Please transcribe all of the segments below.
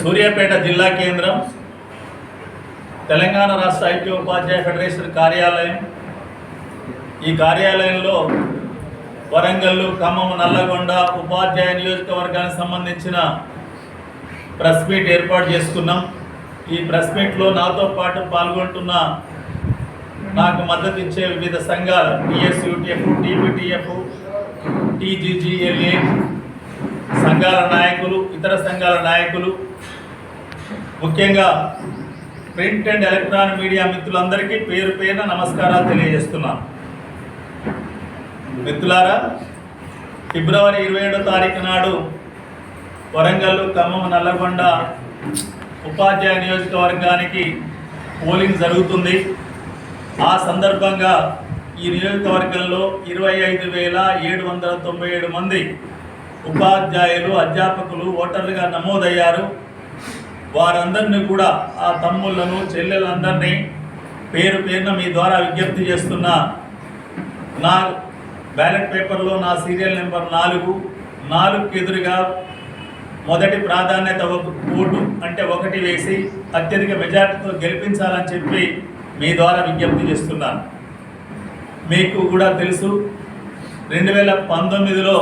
సూర్యాపేట జిల్లా కేంద్రం. తెలంగాణ రాష్ట్ర ఐక్య ఉపాధ్యాయ ఫెడరేషన్ కార్యాలయం. ఈ కార్యాలయంలో వరంగల్ ఖమ్మం నల్లగొండ ఉపాధ్యాయ నియోజకవర్గానికి సంబంధించిన ప్రెస్ మీట్ ఏర్పాటు చేసుకున్నాం. ఈ ప్రెస్ మీట్లో నాతో పాటు పాల్గొంటున్న నాకు మద్దతు ఇచ్చే వివిధ సంఘాలు టిఎస్యూటిఎఫ్ టీపీటీఎఫ్ టీజీజీఎల్ఏ సంఘాల నాయకులు ఇతర సంఘాల నాయకులు ముఖ్యంగా ప్రింట్ అండ్ ఎలక్ట్రానిక్ మీడియా మిత్రులందరికీ పేరు పేరున నమస్కారాలు తెలియజేస్తున్నాను. మిత్రులారా ఫిబ్రవరి ఇరవై ఏడో తారీఖు నాడు వరంగల్ ఖమ్మం నల్లగొండ ఉపాధ్యాయ నియోజకవర్గానికి పోలింగ్ జరుగుతుంది. ఆ సందర్భంగా ఈ నియోజకవర్గంలో ఇరవై ఐదు వేల ఏడు వందల తొంభై ఏడు మంది ఉపాధ్యాయులు అధ్యాపకులు ఓటర్లుగా నమోదయ్యారు. వారందరినీ కూడా ఆ తమ్ముళ్ళను చెల్లెలందరినీ పేరు పేరున మీ ద్వారా విజ్ఞప్తి చేస్తున్నా. నా బ్యాలెట్ పేపర్లో నా సీరియల్ నెంబర్ నాలుగు. నాలుగుకి ఎదురుగా మొదటి ప్రాధాన్యత ఒక ఓటు అంటే ఒకటి వేసి అత్యధిక మెజార్టీతో గెలిపించాలని చెప్పి మీ ద్వారా విజ్ఞప్తి చేస్తున్నాను. మీకు కూడా తెలుసు రెండు వేల పంతొమ్మిదిలో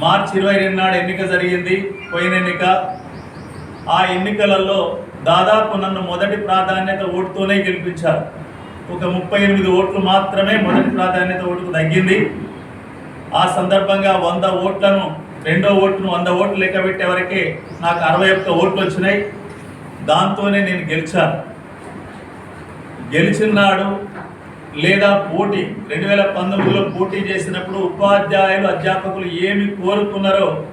మార్చి ఇరవై రెండు నాడు ఎన్నిక జరిగింది. పోయిన ఎన్నిక. ఆ ఎన్నికలలో దాదాపు నన్ను మొదటి ప్రాధాన్యత ఓటుతోనే గెలిపించారు. ఒక ముప్పై ఎనిమిది ఓట్లు మాత్రమే మొదటి ప్రాధాన్యత ఓటుకు తగ్గింది. ఆ సందర్భంగా వంద ఓట్లను రెండో ఓటును వంద ఓట్లు లెక్క పెట్టే వరకే నాకు అరవై ఒక్క ఓట్లు వచ్చినాయి. దాంతోనే నేను గెలిచాను. గెలిచిన నాడు లేదా పోటీ రెండు వేల పంతొమ్మిదిలో పోటీ చేసినప్పుడు ఉపాధ్యాయులు అధ్యాపకులు ఏమి కోరుకున్నారో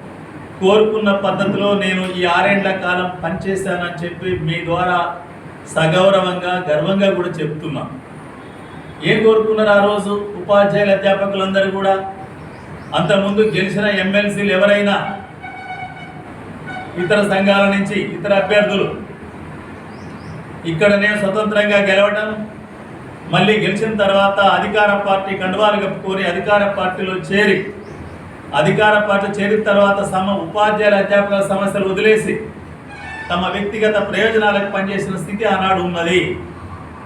కోరుకున్న పద్ధతిలో నేను ఈ ఆరేండ్ల కాలం పనిచేశానని చెప్పి మీ ద్వారా సగౌరవంగా గర్వంగా కూడా చెప్తున్నా. ఏం కోరుకున్నారు ఆ రోజు ఉపాధ్యాయులు అధ్యాపకులందరూ కూడా? అంతకుముందు గెలిచిన ఎమ్మెల్సీలు ఎవరైనా? ఇతర సంఘాల నుంచి ఇతర అభ్యర్థులు. ఇక్కడనే స్వతంత్రంగా గెలవడం మళ్ళీ గెలిచిన తర్వాత అధికార పార్టీ కండువాలు కప్పుకొని అధికార పార్టీలో చేరి అధికార పార్టీ చేరిన తర్వాత సమ ఉపాధ్యాయుల అధ్యాపకుల సమస్యలు వదిలేసి తమ వ్యక్తిగత ప్రయోజనాలకు పనిచేసిన స్థితి ఆనాడు ఉన్నది.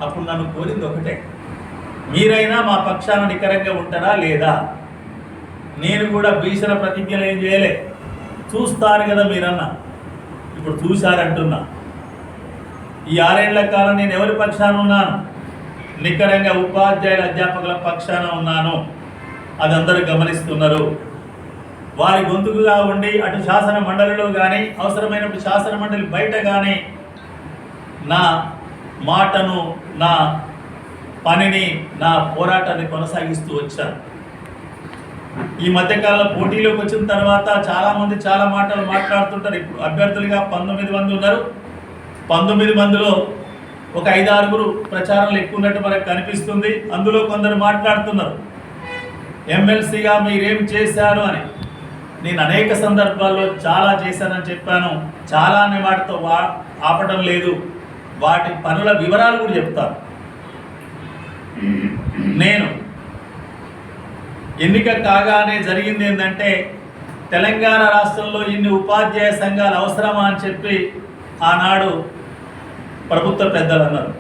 అప్పుడు నన్ను కోరింది ఒకటే మీరైనా మా పక్షాన నికరంగా ఉంటారా లేదా? నేను కూడా భీషణ ప్రతిజ్ఞలు ఏం చేయలే. చూస్తారు కదా మీరన్నా. ఇప్పుడు చూశారంటున్నా. ఈ ఆరేళ్ళ కాలం నేను ఎవరి పక్షాన ఉన్నాను? నికరంగా ఉపాధ్యాయుల అధ్యాపకుల పక్షాన ఉన్నాను. అది అందరూ గమనిస్తున్నారు. వారి గొంతుకుగా ఉండి అటు శాసన మండలిలో కానీ అవసరమైనప్పుడు శాసన మండలి బయట కానీ నా మాటను నా పనిని నా పోరాటాన్ని కొనసాగిస్తూ వచ్చాను. ఈ మధ్యకాలంలో పోటీలోకి వచ్చిన తర్వాత చాలామంది చాలా మాటలు మాట్లాడుతుంటారు. ఇప్పుడు అభ్యర్థులుగా పంతొమ్మిది మంది ఉన్నారు. పంతొమ్మిది మందిలో ఒక ఐదు ఆరుగురు ప్రచారంలో ఎక్కువ ఉన్నట్టు మనకు కనిపిస్తుంది. అందులో కొందరు మాట్లాడుతున్నారు. ఎమ్మెల్సీగా మీరేం చేశారు అని. నేను అనేక సందర్భాల్లో చాలా చేశానని చెప్పాను. చాలా అనే వాటితో వా ఆపటం లేదు. వాటి పనుల వివరాలు కూడా చెప్తాను. నేను ఎన్నిక కాగానే జరిగింది ఏంటంటే తెలంగాణ రాష్ట్రంలో ఇన్ని ఉపాధ్యాయ సంఘాలు అవసరమా అని చెప్పి ఆనాడు ప్రభుత్వ పెద్దలు అన్నారు.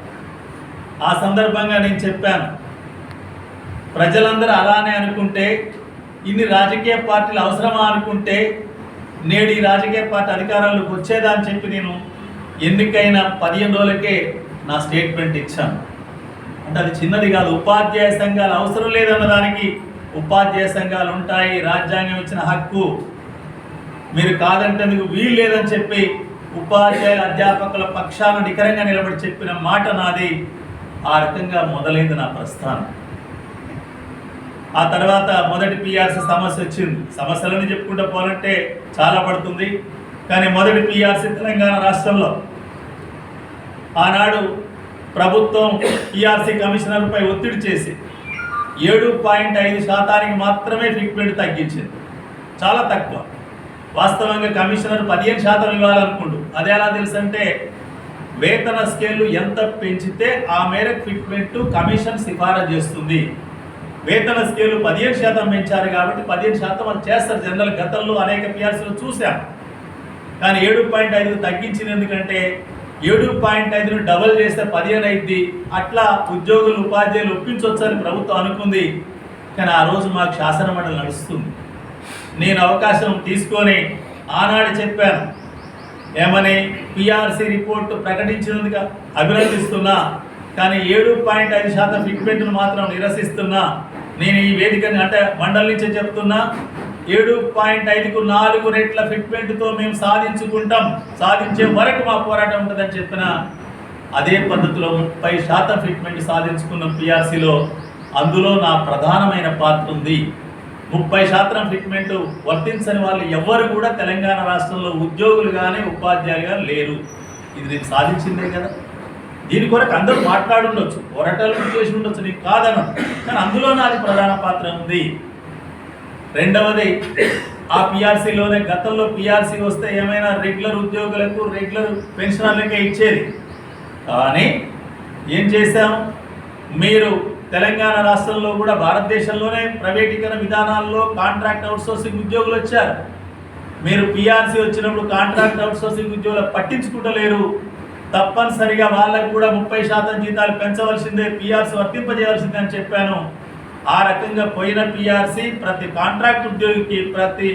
ఆ సందర్భంగా నేను చెప్పాను. ప్రజలందరూ అలానే అనుకుంటే ఇన్ని రాజకీయ పార్టీలు అవసరమా అనుకుంటే నేడు ఈ రాజకీయ పార్టీ అధికారంలోకి వచ్చేదా అని చెప్పి నేను ఎన్నికైన పదిహేను రోజులకే నా స్టేట్మెంట్ ఇచ్చాను. అంటే అది చిన్నది కాదు. ఉపాధ్యాయ సంఘాలు అవసరం లేదన్న దానికి ఉపాధ్యాయ సంఘాలు ఉంటాయి. రాజ్యాంగం ఇచ్చిన హక్కు మీరు కాదంటేందుకు వీలు లేదని చెప్పి ఉపాధ్యాయుల అధ్యాపకుల పక్షాన నికరంగా నిలబడి చెప్పిన మాట నాది. ఆ రకంగా మొదలైంది నా ప్రస్థానం. ఆ తర్వాత మొదటి పిఆర్సీ సమస్య వచ్చింది. సమస్యలను చెప్పుకుంటూ పోనంటే చాలా పడుతుంది. కానీ మొదటి పిఆర్సీ తెలంగాణ రాష్ట్రంలో ఆనాడు ప్రభుత్వం పిఆర్సీ కమిషనర్పై ఒత్తిడి చేసి ఏడు పాయింట్ ఐదు శాతానికి మాత్రమే ఫిక్మెంట్ తగ్గించింది. చాలా తక్కువ. వాస్తవంగా కమిషనర్ పదిహేను శాతం ఇవ్వాలనుకుంటు అదే ఎలా తెలుసు అంటే వేతన స్కేలు ఎంత పెంచితే ఆ మేరకు ఫిట్మెంట్ కమిషన్ సిఫారసు చేస్తుంది. వేతన స్కేలు పదిహేను శాతం పెంచారు కాబట్టి పదిహేను శాతం అది చేస్తారు. జనరల్ గతంలో అనేక పిఆర్సీలు చూసాం కానీ ఏడు పాయింట్ ఐదు తగ్గించింది ఎందుకంటే ఏడు పాయింట్ ఐదును డబల్ చేస్తే పదిహేను అయింది అట్లా ఉద్యోగులు ఉపాధ్యాయులు ఒప్పించవచ్చని ప్రభుత్వం అనుకుంది. కానీ ఆ రోజు మాకు శాసనమండలి నడుస్తుంది. నేను అవకాశం తీసుకొని ఆనాడు చెప్పాను. ఏమని? పిఆర్సీ రిపోర్టు ప్రకటించినందుకు అభినందిస్తున్నా కానీ ఏడు పాయింట్ ఐదు శాతం ఫిట్మెంట్ను మాత్రం నిరసిస్తున్నా. నేను ఈ వేదికని అంటే మండలి నుంచే చెప్తున్నా ఏడు పాయింట్ ఐదుకు నాలుగు రెట్ల ఫిట్మెంట్తో మేము సాధించుకుంటాం. సాధించే వరకు మా పోరాటం ఉంటుందని చెప్పిన అదే పద్ధతిలో ముప్పై శాతం ఫిట్మెంట్ సాధించుకున్న పిఆర్సీలో అందులో నా ప్రధానమైన పాత్ర ఉంది. ముప్పై శాతం ఫిట్మెంట్ వర్తించని వాళ్ళు ఎవ్వరు కూడా తెలంగాణ రాష్ట్రంలో ఉద్యోగులు కానీ ఉపాధ్యాయులు కానీ లేరు. ఇది నేను సాధించిందే కదా. దీని కొరకు అందరూ మాట్లాడుండొచ్చు పోరాటాలు చేసి ఉండొచ్చు నీకు కాదన కానీ అందులో నాది ప్రధాన పాత్ర ఉంది. రెండవది ఆ పిఆర్సీలోనే గతంలో పిఆర్సీ వస్తే ఏమైనా రెగ్యులర్ ఉద్యోగులకు రెగ్యులర్ పెన్షనర్లకే ఇచ్చేది. కానీ ఏం చేశాము? మీరు తెలంగాణ రాష్ట్రంలో కూడా భారతదేశంలోనే ప్రైవేటీకరణ విధానాల్లో కాంట్రాక్ట్ అవుట్సోర్సింగ్ ఉద్యోగులు వచ్చారు. మీరు పిఆర్సీ వచ్చినప్పుడు కాంట్రాక్ట్ అవుట్సోర్సింగ్ ఉద్యోగులు పట్టించుకుంటలేరు. తప్పనిసరిగా వాళ్ళకు కూడా ముప్పై శాతం జీతాలు పెంచవలసిందే పిఆర్సీ వర్తింపజేయవలసిందే అని చెప్పాను. ఆ రకంగా పోయిన పిఆర్సీ ప్రతి కాంట్రాక్ట్ ఉద్యోగికి ప్రతి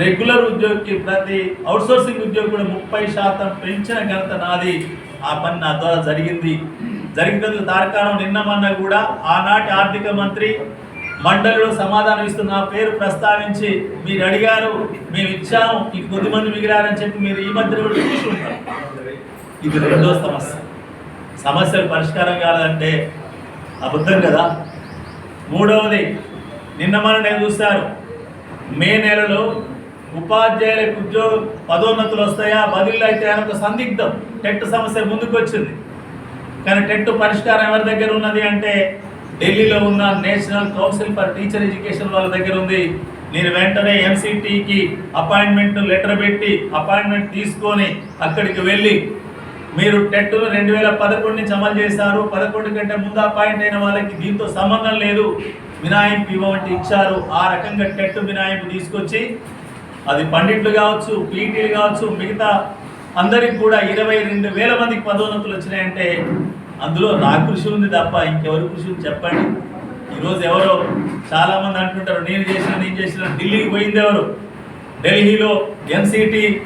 రెగ్యులర్ ఉద్యోగికి ప్రతి అవుట్సోర్సింగ్ ఉద్యోగి కూడా ముప్పై శాతం పెంచిన ఘనత నాది. ఆ పని నా ద్వారా జరిగింది. జరిగినందుకు తారకాణం నిన్నమన్నా కూడా ఆనాటి ఆర్థిక మంత్రి మండలిలో సమాధానం ఇస్తున్న నా పేరు ప్రస్తావించి మీరు అడిగారు మేము ఇచ్చాము ఈ కొద్దిమంది మిగిలారని చెప్పి మీరు ఈ మధ్య కూడా చూసుకుంటారు ఇది రెండో సమస్య. సమస్యలు పరిష్కారం కాదంటే అబద్ధం కదా. మూడవది నిన్న మనం నేను చూశారు మే నెలలో ఉపాధ్యాయులకు ఉద్యోగ పదోన్నతులు వస్తాయా బదిలీలు అయితే ఒక సందిగ్ధం టెట్ సమస్య ముందుకు వచ్చింది కానీ టెట్ పరిష్కారం ఎవరి దగ్గర ఉన్నది అంటే ఢిల్లీలో ఉన్న national council for teacher education వాళ్ళ దగ్గర ఉంది. నేను వెంటనే ఎంసీటీకి అపాయింట్మెంట్ లెటర్ పెట్టి అపాయింట్మెంట్ తీసుకొని అక్కడికి వెళ్ళి మీరు టెట్ను రెండు వేల పదకొండు నుంచి అమలు చేశారు. పదకొండు కంటే ముందు అపాయింట్ అయిన వాళ్ళకి దీంతో సంబంధం లేదు. మినాయింపు ఇవ్వమంటే ఇచ్చారు. ఆ రకంగా టెట్ మినాయింపు తీసుకొచ్చి అది పండిట్లు కావచ్చు పీటీలు కావచ్చు మిగతా అందరికి కూడా ఇరవై రెండు వేల మందికి పదోన్నతులు వచ్చినాయంటే అందులో నా కృషి ఉంది తప్ప ఇంకెవరి కృషి ఉంది చెప్పండి. ఈరోజు ఎవరో చాలామంది అంటుంటారు నేను చేసిన నేను చేసిన ఢిల్లీకి పోయింది ఎవరు? ఢిల్లీలో ఎన్సిటి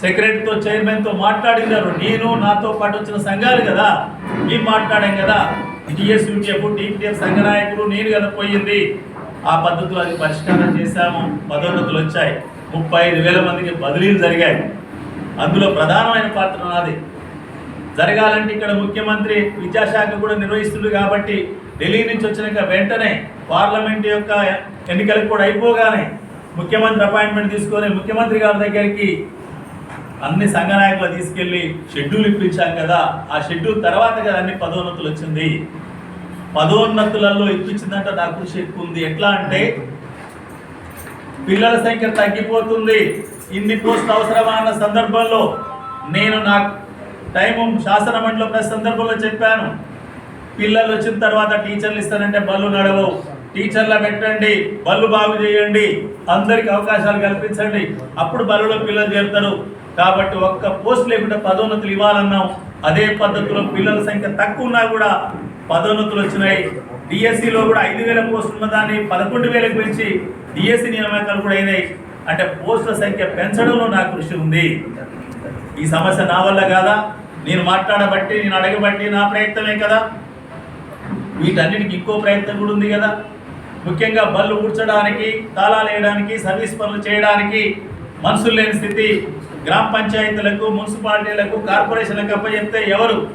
సెక్రటరీతో చైర్మన్తో మాట్లాడినారు నేను నాతో పాటు వచ్చిన సంఘాలు కదా మేము మాట్లాడాం కదా. జిఎస్యూటీఎఫ్ టీపీఎఫ్ సంఘ నాయకులు నేను కదా పోయింది. ఆ పద్ధతిలో అది పరిష్కారం చేశాము. పదోన్నతులు వచ్చాయి. ముప్పై ఐదు వేల మందికి బదిలీలు జరిగాయి. అందులో ప్రధానమైన పాత్ర నాది. జరగాలంటే ఇక్కడ ముఖ్యమంత్రి విద్యాశాఖ కూడా నిర్వహిస్తుంది కాబట్టి ఢిల్లీ నుంచి వచ్చినాక వెంటనే పార్లమెంట్ యొక్క ఎన్నికలు కూడా అయిపోగానే ముఖ్యమంత్రి అపాయింట్మెంట్ తీసుకొని ముఖ్యమంత్రి గారి దగ్గరికి అన్ని సంఘ నాయకులు తీసుకెళ్ళి షెడ్యూల్ ఇప్పించాం కదా. ఆ షెడ్యూల్ తర్వాత కదా అన్ని పదోన్నతులు వచ్చింది. పదోన్నతులలో ఇప్పించిందంటే నాకు కృషి ఎక్కువ ఉంది. ఎట్లా అంటే పిల్లల సంఖ్య తగ్గిపోతుంది. ఇన్ని పోస్ట్ అవసరమా అన్న సందర్భంలో నేను నా టైము శాసన మండలిలో ప్రతి సందర్భంలో చెప్పాను. పిల్లలు వచ్చిన తర్వాత టీచర్లు ఇస్తానంటే బళ్ళు నడవవు. టీచర్ల పెట్టండి బళ్ళు బాగు చేయండి అందరికి అవకాశాలు కల్పించండి. అప్పుడు బళ్ళలో పిల్లలు చేరుతారు. కాబట్టి ఒక్క పోస్ట్ లేకుండా పదోన్నతులు ఇవ్వాలన్నాం. అదే పద్ధతిలో పిల్లల సంఖ్య తక్కువ ఉన్నా కూడా పదోన్నతులు వచ్చినాయి. డిఎస్సిలో కూడా ఐదు వేల పోస్టులు ఉన్న దాన్ని పదకొండు వేలకు పెంచి డిఎస్సి నియామకాలు కూడా అయినాయి. అంటే పోస్టుల సంఖ్య పెంచడంలో నా కృషి ఉంది. ఈ సమస్య నా వల్ల కాదా? నేను మాట్లాడబట్టి నేను అడగబట్టి నా ప్రయత్నమే కదా? వీటన్నిటికి ఇంకో ప్రయత్నం కూడా ఉంది కదా? ముఖ్యంగా బళ్ళు ఊడ్చడానికి తాళాలు వేయడానికి సర్వీస్ పనులు చేయడానికి మనుషులు లేని స్థితి. గ్రామ పంచాయతీలకు మున్సిపాలిటీలకు కార్పొరేషన్లకు అప్పచెప్తే ఎవరు?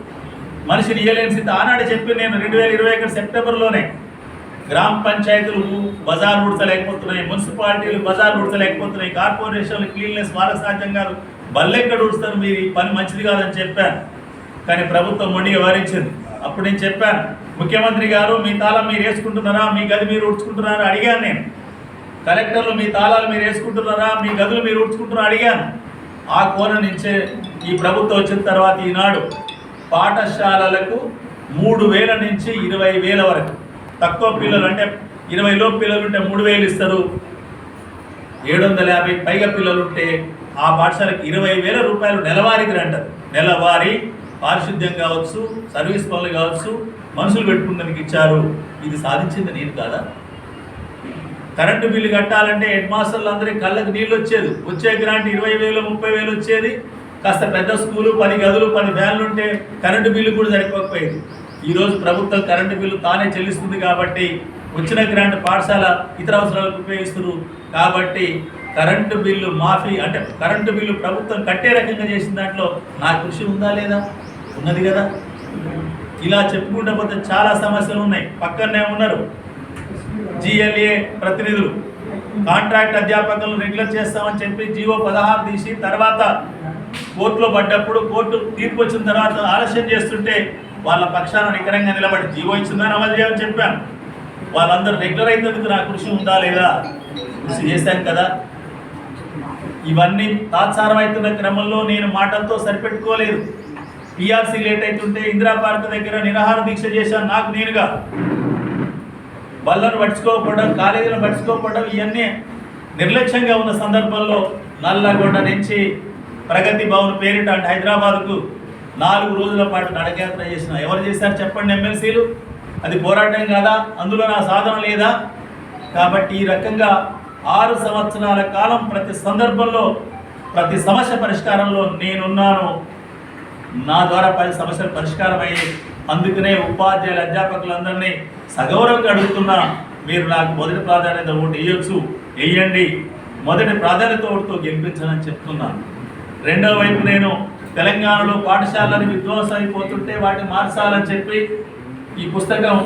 మనిషిని ఇయ్యలేని స్థితి. ఆనాడు చెప్పి నేను రెండు వేల ఇరవై ఒకటి సెప్టెంబర్లోనే. గ్రామ పంచాయతీలు బజార్ ఉడతలేకపోతున్నాయి మున్సిపాలిటీలు బజార్ ఉడతలేకపోతున్నాయి కార్పొరేషన్లు క్లీన్నెస్ వాళ్ళకి సాధ్యం కాదు బల్లెక్కడ ఉడుస్తారు మీరు? ఈ పని మంచిది కాదని చెప్పాను. కానీ ప్రభుత్వం మొండి వారించింది అప్పుడు నేను చెప్పాను ముఖ్యమంత్రి గారు మీ తాళం మీరు వేసుకుంటున్నారా? మీ గది మీరు ఉడ్చుకుంటున్నారా? అడిగాను నేను. కలెక్టర్లు మీ తాళాలు మీరు వేసుకుంటున్నారా? మీ గదులు మీరు ఉడుచుకుంటున్నారా? అడిగాను. ఆ కోన నుంచే ఈ ప్రభుత్వం వచ్చిన తర్వాత ఈనాడు పాఠశాలలకు మూడు వేల నుంచి ఇరవై వేల వరకు తక్కువ పిల్లలు అంటే ఇరవై లోపు పిల్లలు ఉంటే మూడు వేలు ఇస్తారు. ఏడు వందల యాభై పైగా పిల్లలు ఉంటే ఆ పాఠశాలకు ఇరవై వేల రూపాయలు నెలవారీకి అంటారు. నెలవారీ పారిశుద్ధ్యం కావచ్చు సర్వీస్ పనులు కావచ్చు మనుషులు పెట్టుకున్నందుకు ఇచ్చారు. ఇది సాధించింది నేను కాదా? కరెంటు బిల్లు కట్టాలంటే హెడ్ మాస్టర్లు అందరికీ కళ్ళకి నీళ్ళు వచ్చేది. వచ్చే గ్రాంట్ ఇరవై వేలు ముప్పై వేలు వచ్చేది. కాస్త పెద్ద స్కూలు పది గదులు పది ఫ్యాన్లు ఉంటే కరెంటు బిల్లు కూడా సరిపోకపోయేది. ఈరోజు ప్రభుత్వం కరెంటు బిల్లు తానే చెల్లిస్తుంది కాబట్టి వచ్చిన గ్రాంట్ పాఠశాల ఇతర అవసరాలకు ఉపయోగిస్తున్నారు. కాబట్టి కరెంటు బిల్లు మాఫీ అంటే కరెంటు బిల్లు ప్రభుత్వం కట్టే రకంగా చేసిన దాంట్లో నా కృషి ఉందా లేదా? ఉన్నది కదా. ఇలా చెప్పుకుంటే పోతే చాలా సమస్యలు ఉన్నాయి. పక్కనే ఉన్నారు జిఎల్ఏ ప్రతినిధులు. కాంట్రాక్ట్ అధ్యాపకులను రెగ్యులర్ చేస్తామని చెప్పి జీవో పదహారు తీసి తర్వాత కోర్టులో పడ్డప్పుడు కోర్టు తీర్పు వచ్చిన తర్వాత ఆలస్యం చేస్తుంటే వాళ్ళ పక్షాన నికరంగా నిలబడి జీవో ఇచ్చిందని అమలు చేయమని చెప్పాను. వాళ్ళందరూ రెగ్యులర్ అయినందుకు నా కృషి ఉందా లేదా కృషి చేశాను కదా. ఇవన్నీ తాత్సారం అవుతున్న క్రమంలో నేను మాటలతో సరిపెట్టుకోలేదు. పిఆర్సీ లేట్ అవుతుంటే ఇందిరా పార్క్ దగ్గర నిరాహార దీక్ష చేశాను నాకు నేనుగా. బళ్ళను పట్టించుకోకపోవడం కాలేజీలను పట్టించుకోకపోవడం ఇవన్నీ నిర్లక్ష్యంగా ఉన్న సందర్భంలో నల్లగొండ నుంచి ప్రగతి భవన్ పేరిట అంటే హైదరాబాద్కు నాలుగు రోజుల పాటు నడకయాత్ర చేసిన ఎవరు చేశారు చెప్పండి ఎమ్మెల్సీలు? అది పోరాటం కాదా? అందులో నా సాధన లేదా? కాబట్టి ఈ రకంగా ఆరు సంవత్సరాల కాలం ప్రతి సందర్భంలో ప్రతి సమస్య పరిష్కారంలో నేనున్నాను. నా ద్వారా పది సమస్యలు పరిష్కారం అయ్యి అందుకనే ఉపాధ్యాయులు అధ్యాపకులందరినీ సగౌరవంగా అడుగుతున్నా మీరు నాకు మొదటి ప్రాధాన్యత ఓటు వేయొచ్చు వేయండి మొదటి ప్రాధాన్యత ఓటుతో గెలిపించాలని చెప్తున్నాను. రెండవ వైపు నేను తెలంగాణలో పాఠశాలని విధ్వంసం అయిపోతుంటే వాటిని మార్చాలని చెప్పి ఈ పుస్తకం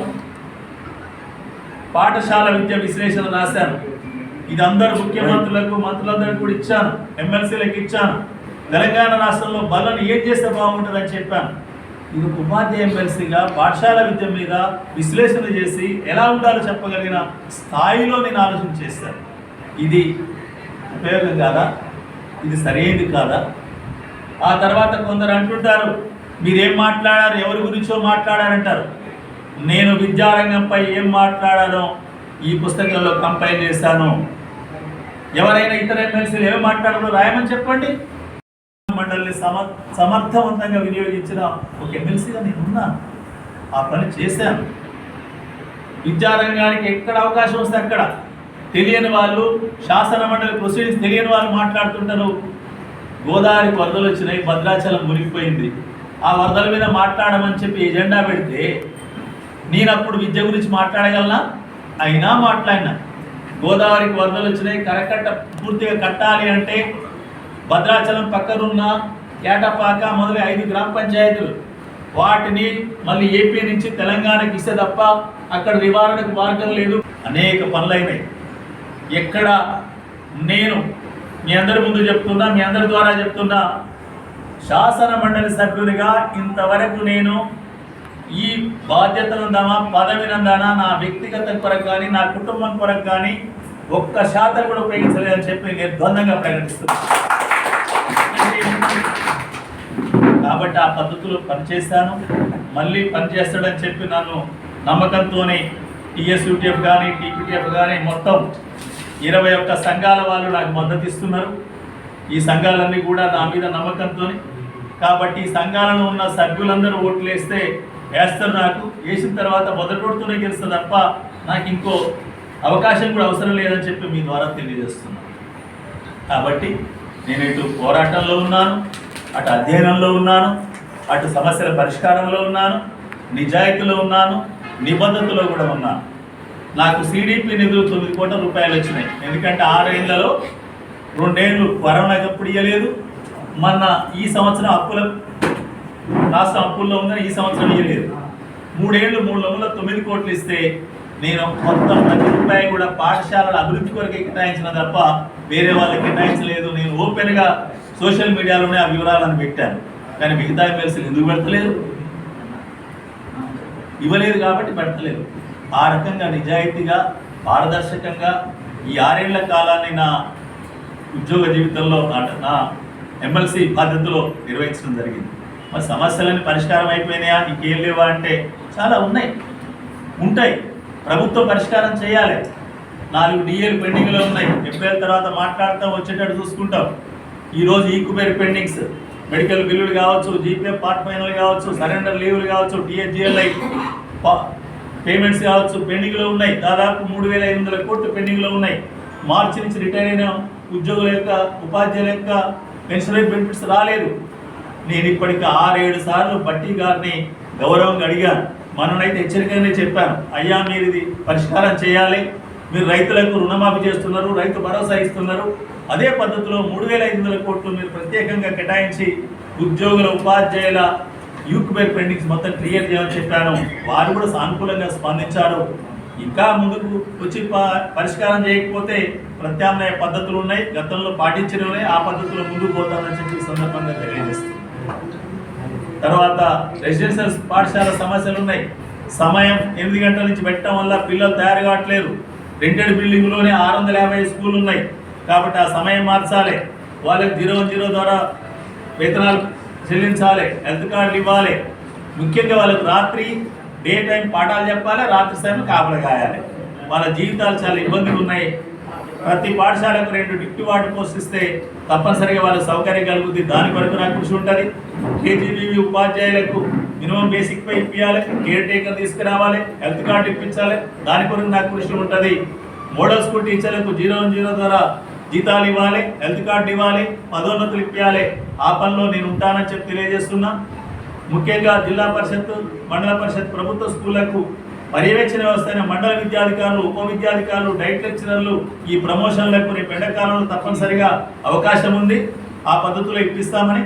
పాఠశాల విద్య విశ్లేషణ రాశాను ఇది అందరు ముఖ్యమంత్రులకు మంత్రులందరికీ కూడా ఇచ్చాను ఎమ్మెల్సీలకు ఇచ్చాను. తెలంగాణ రాష్ట్రంలో బలను ఏం చేస్తే బాగుంటుందని చెప్పాను. ఇది ఒక ఉపాధ్యాయ ఎమ్మెల్సీగా పాఠశాల విద్య మీద విశ్లేషణ చేసి ఎలా ఉండాలో చెప్పగలిగిన స్థాయిలో నేను ఆలోచన చేశాను. ఇది ఉపయోగం కాదా? ఇది సరైనది కాదా? ఆ తర్వాత కొందరు అంటుంటారు మీరేం మాట్లాడారు? ఎవరి గురించో మాట్లాడారంటారు. నేను విద్యారంగంపై ఏం మాట్లాడానో ఈ పుస్తకంలో కంపైల్ చేశాను. ఎవరైనా ఇతర ఎమ్మెల్సీలు ఏమి మాట్లాడారో రాయమని చెప్పండి. మండలిని సమ సమర్థవంతంగా వినియోగించిన ఒక ఎమ్మెల్సీగా నేను ఉన్నాను ఆ పని చేశాను. విద్యారంగానికి ఎక్కడ అవకాశం వస్తే అక్కడ. తెలియని వాళ్ళు శాసన మండలి ప్రొసీడింగ్స్ తెలియని వాళ్ళు మాట్లాడుతుంటారు. గోదావరికి వరదలు వచ్చినాయి భద్రాచలం మునిగిపోయింది. ఆ వరదల మీద మాట్లాడమని చెప్పి ఎజెండా పెడితే నేను అప్పుడు విద్య గురించి మాట్లాడగలనా? అయినా మాట్లాడినా. గోదావరికి వరదలు వచ్చినాయి కరకట్ట పూర్తిగా కట్టాలి అంటే భద్రాచలం పక్కనున్న ఏటపాక మొదలు ఐదు గ్రామ పంచాయతీలు. వాటిని మళ్ళీ ఏపీ నుంచి తెలంగాణకి ఇస్తే తప్ప అక్కడ నివారణకు మార్గం లేదు. అనేక పనులైనాయి. ఎక్కడ నేను మీ అందరి ముందు చెప్తున్నా మీ అందరి ద్వారా చెప్తున్నా శాసన మండలి సభ్యునిగా ఇంతవరకు నేను ఈ బాధ్యతనందామా పదవినందానా నా వ్యక్తిగత కొరకు కానీ నా కుటుంబం కొరకు కానీ ఒక్క శాతం కూడా ఉపయోగించలేదని చెప్పి నిర్బంధంగా ప్రకటిస్తున్నాను కాబట్టి ఆ పద్ధతిలో పనిచేస్తాను మళ్ళీ పనిచేస్తాడని చెప్పి నన్ను నమ్మకంతోనే టీఎస్యూటీఎఫ్ కానీ టీపీటీఎఫ్ కానీ మొత్తం ఇరవై ఒక్క సంఘాల వాళ్ళు నాకు మద్దతు ఇస్తున్నారు. ఈ సంఘాలన్నీ కూడా నా మీద నమ్మకంతో కాబట్టి ఈ సంఘాలలో ఉన్న సభ్యులందరూ ఓట్లు వేస్తే వేస్తారు నాకు. వేసిన తర్వాత మొదటి ఓటుతోనే గెలుస్తా తప్ప నాకు ఇంకో అవకాశం కూడా అవసరం లేదని చెప్పి మీ ద్వారా తెలియజేస్తున్నాను కాబట్టి నేను ఇటు పోరాటంలో ఉన్నాను అటు అధ్యయనంలో ఉన్నాను అటు సమస్యల పరిష్కారంలో ఉన్నాను నిజాయితీలో ఉన్నాను నిబద్ధతలో కూడా ఉన్నాను. నాకు సిడిపి నిధులు తొమ్మిది కోట్ల రూపాయలు వచ్చినాయి. ఎందుకంటే ఆరేళ్ళలో రెండేళ్ళు కరోనా ఎప్పుడు ఇవ్వలేదు మొన్న ఈ సంవత్సరం అప్పుల రాష్ట్రం అప్పుల్లో ఉందని ఈ సంవత్సరం ఇవ్వలేదు మూడేళ్ళు మూడు వందల తొమ్మిది కోట్లు ఇస్తే నేను మొత్తం ప్రతి రూపాయి కూడా పాఠశాలల అభివృద్ధి కొరకు కేటాయించిన తప్ప వేరే వాళ్ళకి కేటాయించలేదు. నేను ఓపెన్గా సోషల్ మీడియాలోనే ఆ వివరాలను పెట్టాను. కానీ మిగతా ఎమ్మెల్సీలు ఎందుకు పెడతలేదు? ఇవ్వలేదు కాబట్టి పెడతలేదు. ఆ రకంగా నిజాయితీగా పారదర్శకంగా ఈ ఆరేళ్ళ కాలాన్ని నా ఉద్యోగ జీవితంలో నా- నా ఎమ్మెల్సీ బాధ్యతలో నిర్వహించడం జరిగింది. మరి సమస్యలన్నీ పరిష్కారం అయిపోయినాయా? ఇంకేం లేవా అంటే చాలా ఉన్నాయి. ఉంటాయి. ప్రభుత్వం పరిష్కారం చేయాలి. నాలుగు డిఏలు పెండింగ్లో ఉన్నాయి. ఏప్రిల్ తర్వాత మాట్లాడతాం వచ్చేటట్టు చూసుకుంటాం. ఈరోజు ఈక్యుపేర్ పెండింగ్స్. మెడికల్ బిల్లులు కావచ్చు జీపీఎఫ్ పార్ట్ ఫైనల్ కావచ్చు సరెండర్ లీవ్లు కావచ్చు టీఎస్జిఎల్ఐ పేమెంట్స్ కావచ్చు పెండింగ్లో ఉన్నాయి. దాదాపు మూడు వేల ఐదు వందల కోట్లు పెండింగ్లో ఉన్నాయి. మార్చి నుంచి రిటైర్ అయిన ఉద్యోగుల యొక్క ఉపాధ్యాయుల యొక్క పెన్షన్ బెనిఫిట్స్ రాలేదు. నేను ఇప్పటికి ఆరేడు సార్లు బట్టి గారిని గౌరవంగా అడిగాను. మననైతే హెచ్చరికగానే చెప్పాను. అయ్యా మీరు ఇది పరిష్కారం చేయాలి. మీరు రైతులకు రుణమాఫీ చేస్తున్నారు రైతు భరోసా ఇస్తున్నారు. అదే పద్ధతిలో మూడు వేల ఐదు వందల కోట్లు మీరు ప్రత్యేకంగా కేటాయించి ఉద్యోగుల ఉపాధ్యాయుల యూక్బేర్ పెండింగ్స్ మొత్తం క్లియర్ చేయమని చెప్పాను. వారు కూడా సానుకూలంగా స్పందించారు. ఇంకా ముందుకు వచ్చి ప- పరిష్కారం చేయకపోతే ప్రత్యామ్నాయ పద్ధతులు ఉన్నాయి. గతంలో పాటించినవి ఆ పద్ధతిలో ముందుకు పోతానని చెప్పి సందర్భంగా తెలియజేస్తుంది తర్వాత రెసిడెన్షియల్ పాఠశాల సమస్యలు ఉన్నాయి. సమయం ఎనిమిది గంటల నుంచి పెట్టడం వల్ల పిల్లలు తయారు కావట్లేదు. రెంటెడ్ బిల్డింగ్లోనే ఆరు వందల యాభై స్కూళ్ళు ఉన్నాయి. కాబట్టి ఆ సమయం మార్చాలి. వాళ్ళకి జీరో జీరో ద్వారా వేతనాలు చెల్లించాలి హెల్త్ కార్డులు ఇవ్వాలి. ముఖ్యంగా వాళ్ళకు రాత్రి డే టైం పాఠాలు చెప్పాలి రాత్రి సమయం కాపలు కాయాలి. వాళ్ళ జీవితాలు చాలా ఇబ్బందులు ఉన్నాయి. ప్రతి పాఠశాలకు రెండు డిప్టీ వార్డు పోస్ట్ ఇస్తే తప్పనిసరిగా వాళ్ళకి సౌకర్యం కలుగుతుంది దాని కొరకు నాకు కృషి ఉంటుంది. కేజీబీవీ ఉపాధ్యాయులకు మినిమం బేసిక్ పై ఇప్పించాలి కేర్ టేకర్ తీసుకురావాలి. హెల్త్ కార్డు ఇప్పించాలి. దాని కొరకు నాకు కృషి ఉంటుంది. మోడల్ స్కూల్ టీచర్లకు జీరో వన్ జీరో ద్వారా జీతాలు ఇవ్వాలి హెల్త్ కార్డు ఇవ్వాలి పదోన్నతులు ఇప్పించాలి ఆ పనిలో నేను ఉంటానని చెప్పి తెలియజేస్తున్నా. ముఖ్యంగా జిల్లా పరిషత్ మండల పరిషత్ ప్రభుత్వ స్కూళ్ళకు పర్యవేక్షణ వ్యవస్థ అయిన మండల విద్యాధికారులు ఉప విద్యాధికారులు డైట్ లెక్చరర్లు ఈ ప్రమోషన్లకు రేపు ఎండాకాలంలో తప్పనిసరిగా అవకాశం ఉంది. ఆ పద్ధతిలో ఇప్పిస్తామని.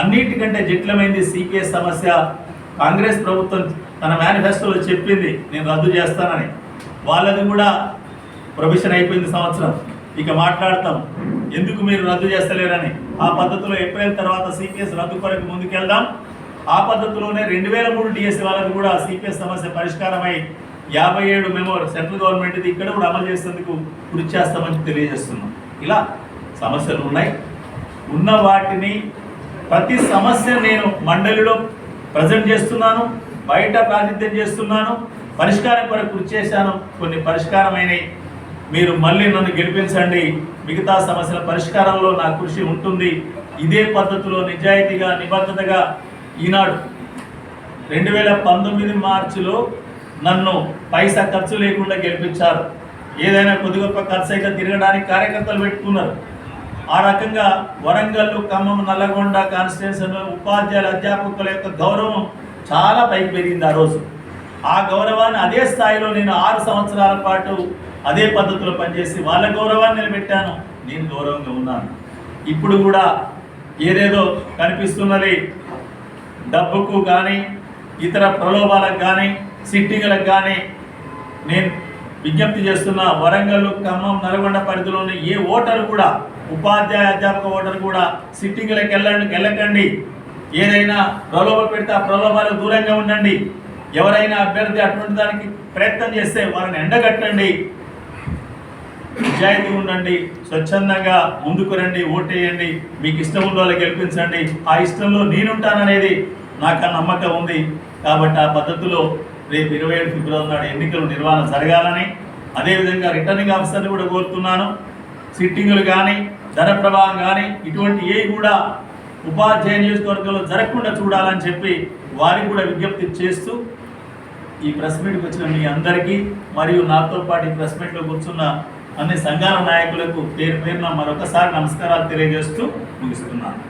అన్నిటికంటే జటిలమైంది సిపిఎస్ సమస్య. కాంగ్రెస్ ప్రభుత్వం తన మేనిఫెస్టోలో చెప్పింది నేను రద్దు చేస్తానని. వాళ్ళది కూడా ప్రొవిషన్ అయిపోయింది సంవత్సరం. ఇక మాట్లాడతాం. ఎందుకు మీరు రద్దు చేస్తలేరని? ఆ పద్ధతిలో ఏప్రిల్ తర్వాత సిపిఎస్ రద్దు కొరకు ముందుకెళ్దాం. ఆ పద్ధతిలోనే రెండు వేల మూడు డిఎస్సీ వాళ్ళకి కూడా సిపిఎస్ సమస్య పరిష్కారమై యాభై ఏడు మెమో సెంట్రల్ గవర్నమెంట్ ఇక్కడ కూడా అమలు చేసేందుకు కృషి చేస్తామని తెలియజేస్తున్నాం. ఇలా సమస్యలు ఉన్నాయి. ఉన్న వాటిని ప్రతి సమస్య నేను మండలిలో ప్రజెంట్ చేస్తున్నాను బయట ప్రాతినిధ్యం చేస్తున్నాను పరిష్కారం కొరకు కృషి చేశాను కొన్ని పరిష్కారమైనవి మీరు మళ్ళీ నన్ను గెలిపించండి. మిగతా సమస్యల పరిష్కారంలో నా కృషి ఉంటుంది. ఇదే పద్ధతిలో నిజాయితీగా నిబద్ధతగా ఈనాడు రెండు వేల పంతొమ్మిది మార్చిలో నన్ను పైసా ఖర్చు లేకుండా గెలిపించారు. ఏదైనా కొద్ది గొప్ప ఖర్చు అయితే తిరగడానికి కార్యకర్తలు పెట్టుకున్నారు. ఆ రకంగా వరంగల్ ఖమ్మం నల్లగొండ కాన్స్టిట్యూన్సీలో ఉపాధ్యాయుల అధ్యాపకుల యొక్క గౌరవం చాలా పైకి పెరిగింది ఆ రోజు. ఆ గౌరవాన్ని అదే స్థాయిలో నేను ఆరు సంవత్సరాల పాటు అదే పద్ధతిలో పనిచేసి వాళ్ళ గౌరవాన్ని నిలబెట్టాను. నేను గౌరవంగా ఉన్నాను. ఇప్పుడు కూడా ఏదేదో కనిపిస్తున్నది. డబ్బుకు కానీ ఇతర ప్రలోభాలకు కానీ సిట్టింగ్లకు కానీ నేను విజ్ఞప్తి చేస్తున్న వరంగల్ ఖమ్మం నల్గొండ పరిధిలోని ఏ ఓటరు కూడా ఉపాధ్యాయ అధ్యాపక ఓటరు కూడా సిట్టింగ్లకు వెళ్ళండి వెళ్ళకండి. ఏదైనా ప్రలోభ పెడితే ఆ ప్రలోభాలకు దూరంగా ఉండండి. ఎవరైనా అభ్యర్థి అటువంటి దానికి ప్రయత్నం చేస్తే వారిని ఎండగట్టండి. నిజాయితీ ఉండండి స్వచ్ఛందంగా ముందుకు రండి ఓటేయండి మీకు ఇష్టం ఉన్న వాళ్ళకి గెలిపించండి. ఆ ఇష్టంలో నేనుంటాననేది నాకు ఆ నమ్మకం ఉంది. కాబట్టి ఆ పద్ధతిలో రేపు ఇరవై ఏడు ఫిబ్రవరి నాడు ఎన్నికలు నిర్వహణ జరగాలని అదేవిధంగా రిటర్నింగ్ ఆఫీసర్ని కూడా కోరుతున్నాను. సిట్టింగులు కానీ ధన ప్రవాహం కానీ ఇటువంటి ఏ కూడా ఉపాధ్యాయ నియోజకవర్గంలో జరగకుండా చూడాలని చెప్పి వారికి కూడా విజ్ఞప్తి చేస్తూ ఈ ప్రెస్ మీట్కి వచ్చిన మీ అందరికీ మరియు నాతో పాటు ఈ ప్రెస్ మీట్లో కూర్చున్న అన్ని సంఘాల నాయకులకు పేరు పేరున మరొకసారి నమస్కారాలు తెలియజేస్తూ ముగిస్తున్నాను.